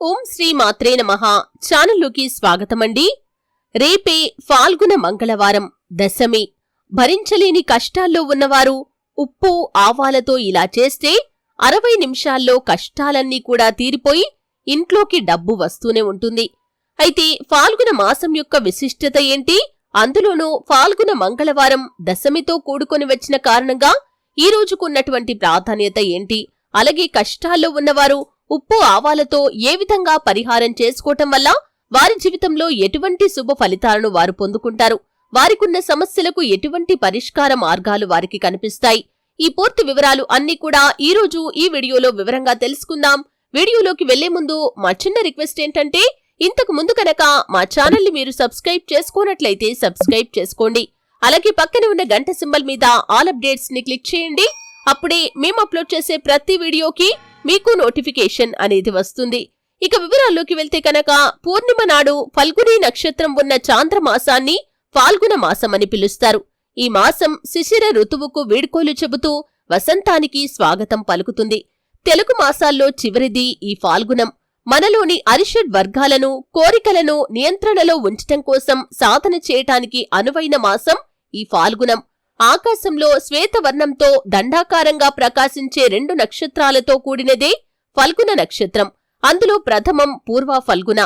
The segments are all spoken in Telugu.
ఓం శ్రీ మాత్రే నమః. ఛానల్లోకి స్వాగతమండి. రేపే ఫాల్గుణ మంగళవారం దశమి. భరించలేని కష్టాల్లో ఉన్నవారు ఉప్పు ఆవాలతో ఇలా చేస్తే అరవై నిమిషాల్లో కష్టాలన్నీ కూడా తీరిపోయి ఇంట్లోకి డబ్బు వస్తూనే ఉంటుంది. అయితే ఫాల్గుణ మాసం యొక్క విశిష్టత ఏంటి? అందులోనూ ఫాల్గుణ మంగళవారం దశమితో కూడుకొని వచ్చిన కారణంగా ఈ రోజుకున్నటువంటి ప్రాధాన్యత ఏంటి? అలాగే కష్టాల్లో ఉన్నవారు ఉప్పు ఆవాలతో ఏ విధంగా పరిహారం చేసుకోవటం వల్ల వారి జీవితంలో ఎటువంటి శుభ ఫలితాలను వారు పొందుకుంటారు? వారికున్న సమస్యలకు ఎటువంటి పరిష్కార మార్గాలు వారికి కనిపిస్తాయి? ఈ పూర్తి వివరాలు అన్ని కూడా ఈ రోజు ఈ వీడియోలో వివరంగా తెలుసుకుందాం. వీడియోలోకి వెళ్ళే ముందు మా చిన్న రిక్వెస్ట్ ఏంటంటే ఇంతకు ముందు కనుక మా ఛానల్ని మీరు సబ్స్క్రైబ్ చేసుకున్నట్లయితే సబ్స్క్రైబ్ చేసుకోండి. అలాగే పక్కన ఉన్న గంట సింబల్ మీద ఆల్ అప్డేట్స్ని క్లిక్ చేయండి. అప్పుడే మేము అప్లోడ్ చేసే ప్రతి వీడియోకి మీకు నోటిఫికేషన్ అనేది వస్తుంది. ఇక వివరాల్లోకి వెళ్తే కనుక పూర్ణిమ నాడు ఫల్గుని నక్షత్రం ఉన్న చాంద్రమాసాన్ని ఫాల్గుణ మాసం అని పిలుస్తారు. ఈ మాసం శిశిర ఋతువుకు వీడ్కోలు చెబుతూ వసంతానికి స్వాగతం పలుకుతుంది. తెలుగు మాసాల్లో చివరిది ఈ ఫాల్గుణం. మనలోని అరిషడ్ వర్గాలను కోరికలను నియంత్రణలో ఉంచటం కోసం సాధన చేయటానికి అనువైన మాసం ఈ ఫాల్గుణం. ఆకాశంలో శ్వేతవర్ణంతో దండాకారంగా ప్రకాశించే రెండు నక్షత్రాలతో కూడినదే ఫల్గుణ నక్షత్రం. అందులో ప్రథమం పూర్వ ఫల్గుణ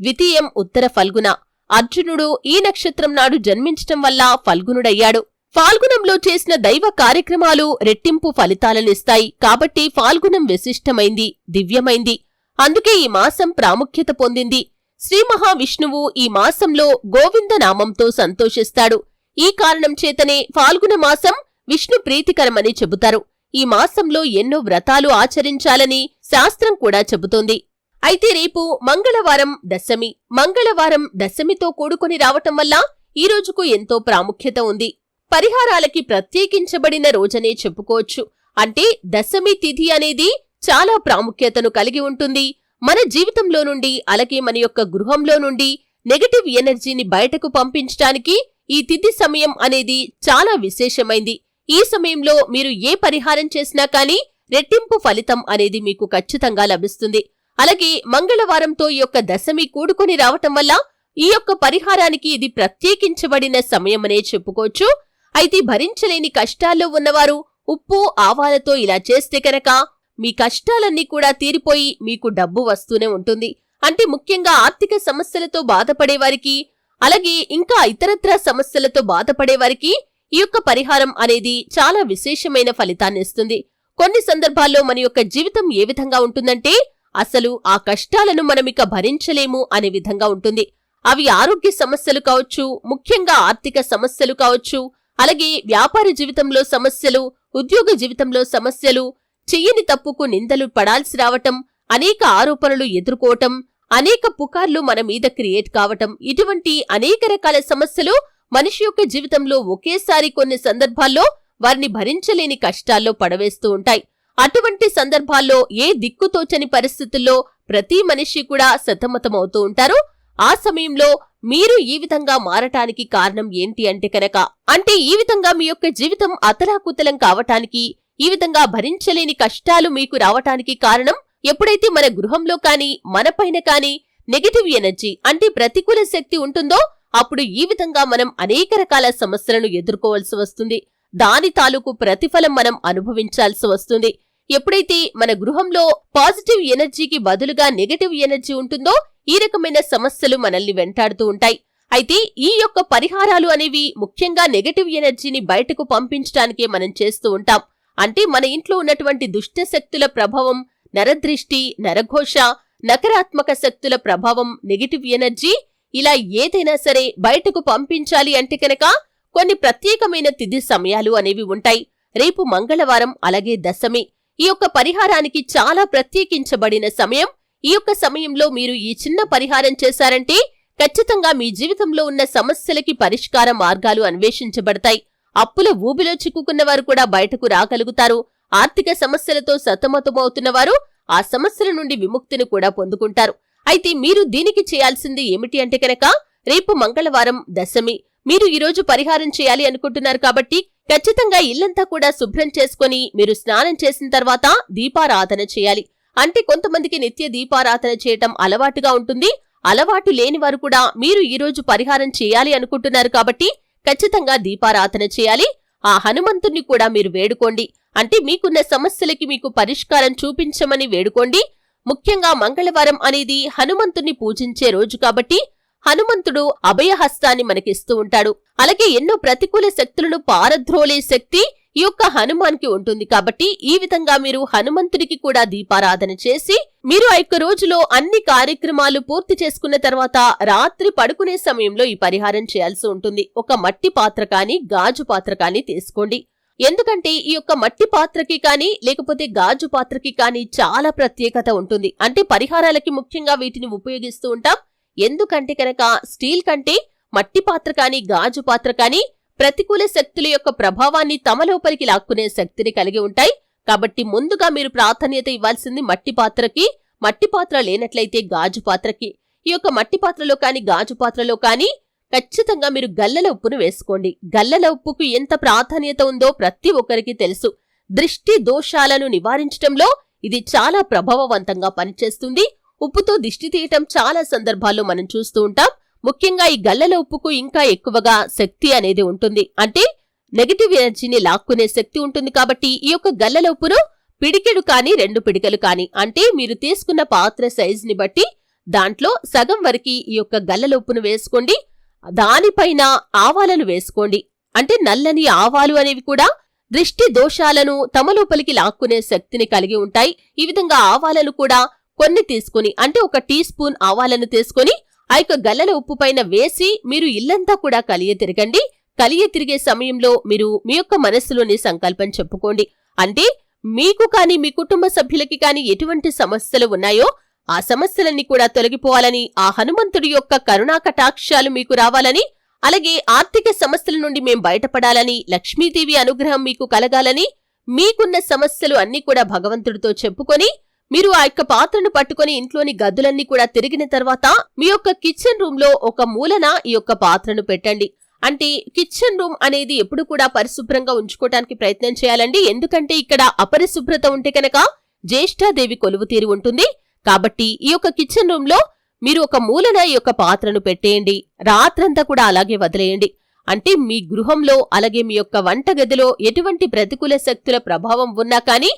ద్వితీయం ఉత్తర ఫల్గుణ. అర్జునుడు ఈ నక్షత్రం నాడు జన్మించటం వల్ల ఫల్గునుడయ్యాడు ఫాల్గుణంలో చేసిన దైవ కార్యక్రమాలు రెట్టింపు ఫలితాలనిస్తాయి కాబట్టి ఫాల్గుణం విశిష్టమైంది దివ్యమైంది. అందుకే ఈ మాసం ప్రాముఖ్యత పొందింది. శ్రీ మహావిష్ణువు ఈ మాసంలో గోవింద నామంతో సంతోషిస్తాడు. ఈ కారణం చేతనే ఫాల్గుణ మాసం విష్ణు ప్రీతికరమని చెబుతారు. ఈ మాసంలో ఎన్నో వ్రతాలు ఆచరించాలని శాస్త్రం కూడా చెబుతోంది. అయితే రేపు మంగళవారం దశమి. మంగళవారం దశమితో కూడుకొని రావటం వల్ల ఈ రోజుకు ఎంతో ప్రాముఖ్యత ఉంది. పరిహారాలకి ప్రత్యేకించబడిన రోజనే చెప్పుకోవచ్చు. అంటే దశమి తిథి అనేది చాలా ప్రాముఖ్యతను కలిగి ఉంటుంది. మన జీవితంలో నుండి అలాగే మన యొక్క గృహంలో నుండి నెగటివ్ ఎనర్జీని బయటకు పంపించటానికి ఈ తిథి సమయం అనేది చాలా విశేషమైంది. ఈ సమయంలో మీరు ఏ పరిహారం చేసినా కానీ రెట్టింపు ఫలితం అనేది మీకు ఖచ్చితంగా లభిస్తుంది. అలాగే మంగళవారంతో ఈ యొక్క దశమి కూడుకొని రావటం వల్ల ఈ యొక్క పరిహారానికి ఇది ప్రత్యేకించబడిన సమయమనే చెప్పుకోవచ్చు. అయితే భరించలేని కష్టాల్లో ఉన్నవారు ఉప్పు ఆవాలతో ఇలా చేస్తే కనుక మీ కష్టాలన్నీ కూడా తీరిపోయి మీకు డబ్బు వస్తూనే ఉంటుంది. అంటే ముఖ్యంగా ఆర్థిక సమస్యలతో బాధపడేవారికి అలాగే ఇంకా ఇతరత్ర సమస్యలతో బాధపడే వారికి ఈ యొక్క పరిహారం అనేది చాలా విశేషమైన ఫలితాన్ని ఇస్తుంది. కొన్ని సందర్భాల్లో మన యొక్క జీవితం ఏ విధంగా ఉంటుందంటే అసలు ఆ కష్టాలను మనమిక భరించలేము అనే విధంగా ఉంటుంది. అవి ఆరోగ్య సమస్యలు కావచ్చు ముఖ్యంగా ఆర్థిక సమస్యలు కావచ్చు అలాగే వ్యాపార జీవితంలో సమస్యలు ఉద్యోగ జీవితంలో సమస్యలు చెయ్యని తప్పుకు నిందలు పడాల్సి రావటం అనేక ఆరోపణలు ఎదుర్కోవటం అనేక పుకార్లు మన మీద క్రియేట్ కావటం ఇటువంటి అనేక రకాల సమస్యలు మనిషి యొక్క జీవితంలో ఒకేసారి కొన్ని సందర్భాల్లో వారిని భరించలేని కష్టాల్లో పడవేస్తూ ఉంటాయి. అటువంటి సందర్భాల్లో ఏ దిక్కుతోచని పరిస్థితుల్లో ప్రతి మనిషి కూడా సతమతమవుతూ ఉంటారు? ఆ సమయంలో మీరు ఈ విధంగా మారటానికి కారణం ఏంటి అంటే కనుక అంటే ఈ విధంగా మీ యొక్క జీవితం అతలాకుతలం కావటానికి ఈ విధంగా భరించలేని కష్టాలు మీకు రావటానికి కారణం ఎప్పుడైతే మన గృహంలో కానీ మనపైన కానీ నెగటివ్ ఎనర్జీ అంటే ప్రతికూల శక్తి ఉంటుందో అప్పుడు ఈ విధంగా మనం అనేక రకాల సమస్యలను ఎదుర్కోవాల్సి వస్తుంది. దాని తాలూకు ప్రతిఫలం మనం అనుభవించాల్సి వస్తుంది. ఎప్పుడైతే మన గృహంలో పాజిటివ్ ఎనర్జీకి బదులుగా నెగటివ్ ఎనర్జీ ఉంటుందో ఈ రకమైన సమస్యలు మనల్ని వెంటాడుతూ ఉంటాయి. అయితే ఈ యొక్క పరిహారాలు అనేవి ముఖ్యంగా నెగటివ్ ఎనర్జీని బయటకు పంపించడానికే మనం చేస్తూ ఉంటాం. అంటే మన ఇంట్లో ఉన్నటువంటి దుష్ట శక్తుల ప్రభావం నరదృష్టి నరఘోష నకారాత్మక శక్తుల ప్రభావం నెగటివ్ ఎనర్జీ ఇలా ఏదైనా సరే బయటకు పంపించాలి అంటే కనుక కొన్ని ప్రత్యేకమైన తిథి సమయాలు అనేవి ఉంటాయి. రేపు మంగళవారం అలాగే దశమి. ఈ యొక్క పరిహారానికి చాలా ప్రత్యేకించబడిన సమయం. ఈ యొక్క సమయంలో మీరు ఈ చిన్న పరిహారం చేశారంటే ఖచ్చితంగా మీ జీవితంలో ఉన్న సమస్యలకి పరిష్కార మార్గాలు అన్వేషించబడతాయి. అప్పుల ఊబిలో చిక్కుకున్న వారు కూడా బయటకు రాగలుగుతారు. ఆర్థిక సమస్యలతో సతమతమవుతున్న వారు ఆ సమస్యల నుండి విముక్తిని కూడా పొందుకుంటారు. అయితే మీరు దీనికి చేయాల్సింది ఏమిటి అంటే కనుక రేపు మంగళవారం దశమి మీరు ఈరోజు పరిహారం చేయాలి అనుకుంటున్నారు కాబట్టి ఖచ్చితంగా ఇల్లంతా కూడా శుభ్రం చేసుకొని మీరు స్నానం చేసిన తర్వాత దీపారాధన చేయాలి. అంటే కొంతమందికి నిత్య దీపారాధన చేయటం అలవాటుగా ఉంటుంది. అలవాటు లేని వారు కూడా మీరు ఈ రోజు పరిహారం చేయాలి అనుకుంటున్నారు కాబట్టి ఖచ్చితంగా దీపారాధన చేయాలి. ఆ హనుమంతుణ్ణి కూడా మీరు వేడుకోండి. అంటే మీకున్న సమస్యలకి మీకు పరిష్కారం చూపించమని వేడుకోండి. ముఖ్యంగా మంగళవారం అనేది హనుమంతుణ్ణి పూజించే రోజు కాబట్టి హనుమంతుడు అభయహస్తాన్ని మనకిస్తూ ఉంటాడు. అలాగే ఎన్నో ప్రతికూల శక్తులను పారద్రోలే శక్తి ఈ యొక్క హనుమాన్కి ఉంటుంది కాబట్టి ఈ విధంగా మీరు హనుమంతుడికి కూడా దీపారాధన చేసి మీరు ఆ యొక్క రోజులో అన్ని కార్యక్రమాలు పూర్తి చేసుకున్న తర్వాత రాత్రి పడుకునే సమయంలో ఈ పరిహారం చేయాల్సి ఉంటుంది. ఒక మట్టి పాత్ర కానీ గాజు పాత్ర కానీ తీసుకోండి. ఎందుకంటే ఈ యొక్క మట్టి పాత్రకి కానీ లేకపోతే గాజు పాత్రకి కానీ చాలా ప్రత్యేకత ఉంటుంది. అంటే పరిహారాలకి ముఖ్యంగా వీటిని ఉపయోగిస్తూ ఉంటాం. ఎందుకంటే కనుక స్టీల్ కంటే మట్టి పాత్ర కానీ గాజు పాత్ర కానీ ప్రతికూల శక్తుల యొక్క ప్రభావాన్ని తమ లోపలికి లాక్కునే శక్తిని కలిగి ఉంటాయి. కాబట్టి ముందుగా మీరు ప్రాధాన్యత ఇవ్వాల్సింది మట్టి పాత్రకి మట్టి పాత్ర లేనట్లయితే గాజు పాత్రకి. ఈ యొక్క మట్టి పాత్రలో కానీ గాజు పాత్రలో కానీ ఖచ్చితంగా మీరు గల్లల ఉప్పును వేసుకోండి. గల్లల ఉప్పుకు ఎంత ప్రాధాన్యత ఉందో ప్రతి ఒక్కరికి తెలుసు. దృష్టి దోషాలను నివారించటంలో ఇది చాలా ప్రభావవంతంగా పనిచేస్తుంది. ఉప్పుతో దిష్టి తీయటం చాలా సందర్భాల్లో మనం చూస్తూ ఉంటాం. ముఖ్యంగా ఈ గల్లల ఉప్పుకు ఇంకా ఎక్కువగా శక్తి అనేది ఉంటుంది. అంటే నెగటివ్ ఎనర్జీని లాక్కునే శక్తి ఉంటుంది కాబట్టి ఈ యొక్క గల్లల ఉప్పును పిడికెడు కానీ రెండు పిడికలు కానీ అంటే మీరు తీసుకున్న పాత్ర సైజుని బట్టి దాంట్లో సగం వరకు ఈ యొక్క గల్లల ఉప్పును వేసుకోండి. దానిపైన ఆవాలను వేసుకోండి. అంటే నల్లని ఆవాలు అనేవి కూడా దృష్టి దోషాలను తమ లోపలికి లాక్కునే శక్తిని కలిగి ఉంటాయి. ఈ విధంగా ఆవాలను కూడా కొన్ని తీసుకుని అంటే ఒక టీ స్పూన్ ఆవాలను తీసుకొని ఆ యొక్క గల్లల ఉప్పు పైన వేసి మీరు ఇల్లంతా కూడా కలియ తిరగండి. కలియ తిరిగే సమయంలో మీరు మీ యొక్క మనస్సులోని సంకల్పం చెప్పుకోండి. అంటే మీకు కాని మీ కుటుంబ సభ్యులకి కాని ఎటువంటి సమస్యలు ఉన్నాయో ఆ సమస్యలన్నీ కూడా తొలగిపోవాలని ఆ హనుమంతుడి యొక్క కరుణా కటాక్షాలు మీకు రావాలని అలాగే ఆర్థిక సమస్యల నుండి మేం బయటపడాలని లక్ష్మీదేవి అనుగ్రహం మీకు కలగాలని మీకున్న సమస్యలు అన్నీ కూడా భగవంతుడితో చెప్పుకొని మీరు ఆ యొక్క పాత్రను పట్టుకొని ఇంట్లోని గదులన్నీ కూడా తిరిగిన తర్వాత మీ యొక్క కిచెన్ రూమ్లో ఒక మూలన ఈ యొక్క పాత్రను పెట్టండి. అంటే కిచెన్ రూమ్ అనేది ఎప్పుడు కూడా పరిశుభ్రంగా ఉంచుకోవటానికి ప్రయత్నం చేయాలండి. ఎందుకంటే ఇక్కడ అపరిశుభ్రత ఉంటే కనుక జ్యేష్ఠాదేవి కొలువు తీరి ఉంటుంది. కాబట్టి ఈ యొక్క కిచెన్ రూమ్లో మీరు ఒక మూలన ఈ యొక్క పాత్రను పెట్టేయండి. రాత్రంతా కూడా అలాగే వదిలేయండి. అంటే మీ గృహంలో అలాగే మీ యొక్క వంటగదిలో ఎటువంటి ప్రతికూల శక్తుల ప్రభావం ఉన్నా కానీ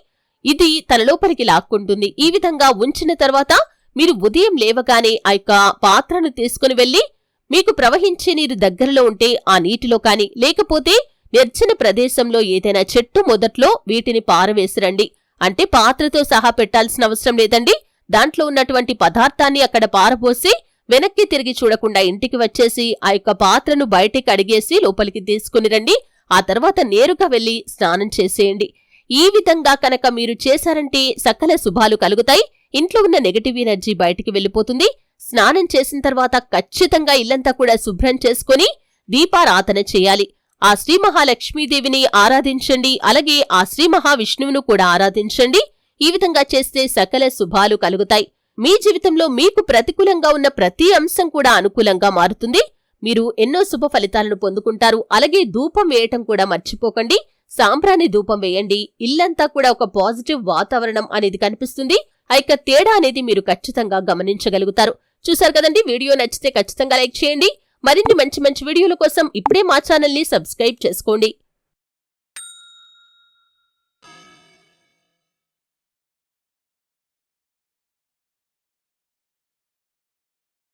ఇది తన లోపలికి లాక్కుంటుంది. ఈ విధంగా ఉంచిన తర్వాత మీరు ఉదయం లేవగానే ఆ యొక్క పాత్రను తీసుకుని వెళ్ళి మీకు ప్రవహించే నీరు దగ్గరలో ఉంటే ఆ నీటిలో కాని లేకపోతే నిర్జన ప్రదేశంలో ఏదైనా చెట్టు మొదట్లో వీటిని పారవేసిరండి అంటే పాత్రతో సహా పెట్టాల్సిన అవసరం లేదండి. దాంట్లో ఉన్నటువంటి పదార్థాన్ని అక్కడ పారబోసి వెనక్కి తిరిగి చూడకుండా ఇంటికి వచ్చేసి ఆ యొక్క పాత్రను బయటికి అడిగేసి లోపలికి తీసుకుని రండి. ఆ తర్వాత నేరుగా వెళ్ళి స్నానం చేసేయండి. ఈ విధంగా కనుక మీరు చేశారంటే సకల శుభాలు కలుగుతాయి. ఇంట్లో ఉన్న నెగటివ్ ఎనర్జీ బయటికి వెళ్ళిపోతుంది. స్నానం చేసిన తర్వాత ఖచ్చితంగా ఇల్లంతా కూడా శుభ్రం చేసుకుని దీపారాధన చేయాలి. ఆ శ్రీ మహాలక్ష్మీదేవిని ఆరాధించండి. అలాగే ఆ శ్రీ మహావిష్ణువును కూడా ఆరాధించండి. ఈ విధంగా చేస్తే సకల శుభాలు కలుగుతాయి. మీ జీవితంలో మీకు ప్రతికూలంగా ఉన్న ప్రతి అంశం కూడా అనుకూలంగా మారుతుంది. మీరు ఎన్నో శుభ ఫలితాలను పొందుకుంటారు. అలాగే ధూపం వేయటం కూడా మర్చిపోకండి. సాంబ్రాణి ధూపం వేయండి. ఇల్లంతా కూడా ఒక పాజిటివ్ వాతావరణం అనేది కనిపిస్తుంది. ఐక తేడా అనేది మీరు ఖచ్చితంగా గమనించగలుగుతారు. చూసారు కదండి? వీడియో నచ్చితే ఖచ్చితంగా లైక్ చేయండి. మరిన్ని మంచి మంచి వీడియోల కోసం ఇప్పుడే మా ఛానల్ని సబ్స్క్రైబ్ చేసుకోండి.